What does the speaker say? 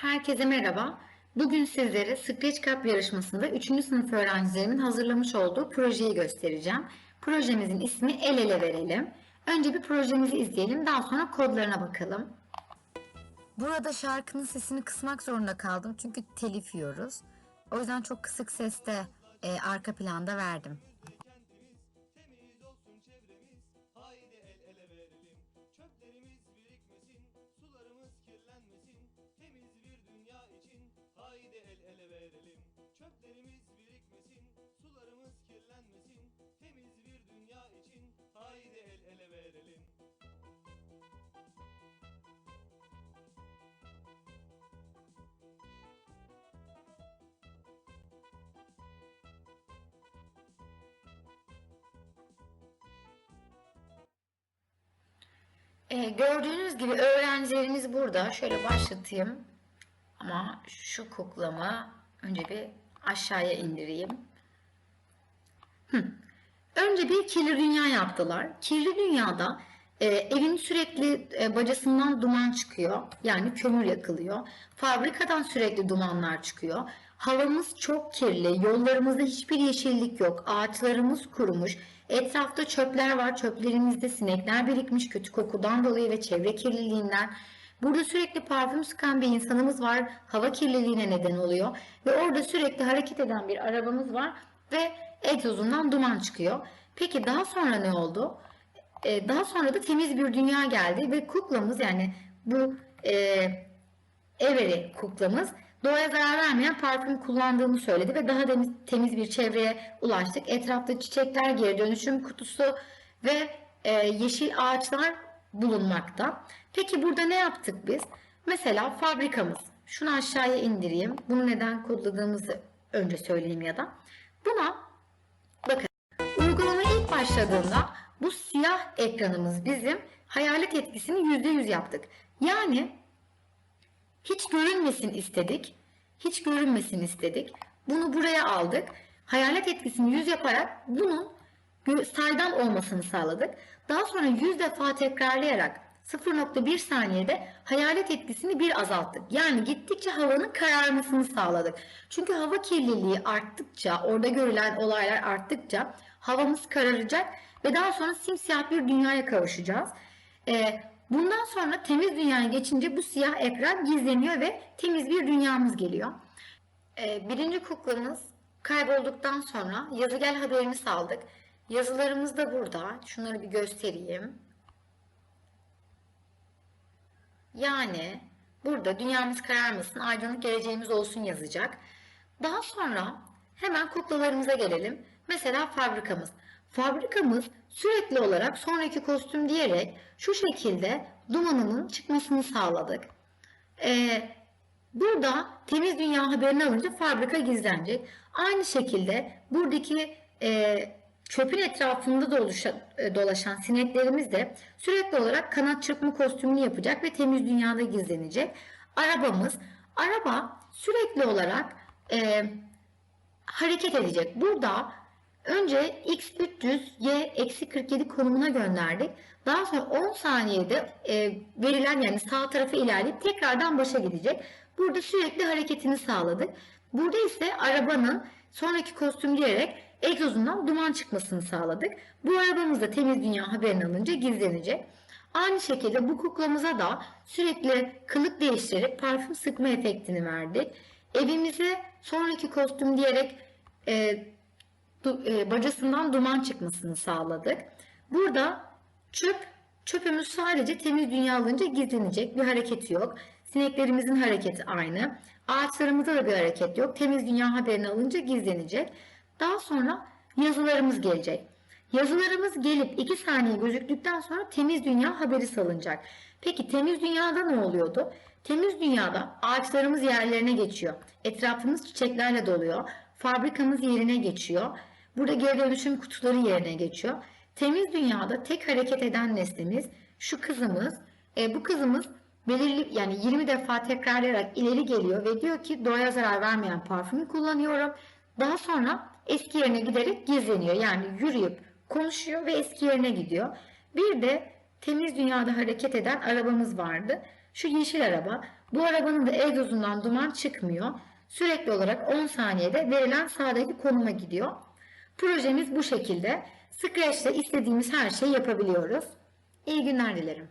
Herkese merhaba. Bugün sizlere Scratch Cup yarışmasında 3. sınıf öğrencilerimin hazırlamış olduğu projeyi göstereceğim. Projemizin ismi El Ele Verelim. Önce bir projemizi izleyelim, daha sonra kodlarına bakalım. Burada şarkının sesini kısmak zorunda kaldım çünkü telif yiyoruz. O yüzden çok kısık seste e, arka planda verdim. E, gördüğünüz gibi öğrencilerimiz burada. Şöyle başlatayım. Ama şu kuklamı önce bir aşağıya indireyim. Hı. Önce bir kirli dünya yaptılar. Kirli dünyada e, evin sürekli e, bacasından duman çıkıyor. Yani kömür yakılıyor. Fabrikadan sürekli dumanlar çıkıyor. Havamız çok kirli. Yollarımızda hiçbir yeşillik yok. Ağaçlarımız kurumuş. Etrafta çöpler var. Çöplerimizde sinekler birikmiş kötü kokudan dolayı ve çevre kirliliğinden. Burada sürekli parfüm sıkan bir insanımız var. Hava kirliliğine neden oluyor. Ve orada sürekli hareket eden bir arabamız var. Ve egzozundan duman çıkıyor. Peki daha sonra ne oldu? Ee, daha sonra da temiz bir dünya geldi ve kuklamız yani bu e, Everi kuklamız doğaya zarar vermeyen parfüm kullandığını söyledi ve daha temiz, temiz bir çevreye ulaştık. Etrafta çiçekler, geri dönüşüm kutusu ve e, yeşil ağaçlar bulunmakta. Peki burada ne yaptık biz? Mesela fabrikamız. Şunu aşağıya indireyim. Bunu neden kodladığımızı önce söyleyeyim ya da. Buna bakın uygulama ilk başladığında bu siyah ekranımız bizim hayalet etkisini %100 yaptık. Yani hiç görünmesin istedik. Hiç görünmesin istedik. Bunu buraya aldık. Hayalet etkisini 100 yaparak bunun saydam olmasını sağladık. Daha sonra 100 defa tekrarlayarak 0.1 saniyede hayalet etkisini bir azalttık. Yani gittikçe havanın kararmasını sağladık. Çünkü hava kirliliği arttıkça, orada görülen olaylar arttıkça havamız kararacak ve daha sonra simsiyah bir dünyaya kavuşacağız. Ee, bundan sonra temiz dünyaya geçince bu siyah ekran gizleniyor ve temiz bir dünyamız geliyor. Ee, birinci kuklamız kaybolduktan sonra yazı gel haberini saldık. Yazılarımız da burada. Şunları bir göstereyim. Yani burada dünyamız kararmasın, aydınlık geleceğimiz olsun yazacak. Daha sonra hemen kuklalarımıza gelelim. Mesela fabrikamız. Fabrikamız sürekli olarak sonraki kostüm diyerek şu şekilde dumanının çıkmasını sağladık. Ee, burada temiz dünya haberini alınca fabrika gizlenecek. Aynı şekilde buradaki e, çöpün etrafında dolaşan, e, dolaşan sineklerimiz de sürekli olarak kanat çırpma kostümünü yapacak ve temiz dünyada gizlenecek. Arabamız, araba sürekli olarak e, hareket edecek. Burada önce x300 y eksi 47 konumuna gönderdik. Daha sonra 10 saniyede e, verilen yani sağ tarafa ilerleyip tekrardan başa gidecek. Burada sürekli hareketini sağladık. Burada ise arabanın sonraki kostüm diyerek egzozundan duman çıkmasını sağladık. Bu arabamız da temiz dünya haberini alınca gizlenecek. Aynı şekilde bu kuklamıza da sürekli kılık değiştirerek parfüm sıkma efektini verdik. Evimize sonraki kostüm diyerek e, bacasından duman çıkmasını sağladık. Burada çöp, çöpümüz sadece temiz dünya alınca gizlenecek. Bir hareketi yok. Sineklerimizin hareketi aynı. Ağaçlarımızda da bir hareket yok. Temiz dünya haberini alınca gizlenecek. Daha sonra yazılarımız gelecek. Yazılarımız gelip 2 saniye gözüktükten sonra temiz dünya haberi salınacak. Peki temiz dünyada ne oluyordu? Temiz dünyada ağaçlarımız yerlerine geçiyor. Etrafımız çiçeklerle doluyor. Fabrikamız yerine geçiyor. Burada geri dönüşüm kutuları yerine geçiyor. Temiz dünyada tek hareket eden nesnemiz şu kızımız. E, bu kızımız belirli yani 20 defa tekrarlayarak ileri geliyor ve diyor ki doğaya zarar vermeyen parfümü kullanıyorum. Daha sonra eski yerine giderek gizleniyor. Yani yürüyüp konuşuyor ve eski yerine gidiyor. Bir de temiz dünyada hareket eden arabamız vardı. Şu yeşil araba. Bu arabanın da egzozundan duman çıkmıyor. Sürekli olarak 10 saniyede verilen sağdaki konuma gidiyor. Projemiz bu şekilde. Scratch'te istediğimiz her şeyi yapabiliyoruz. İyi günler dilerim.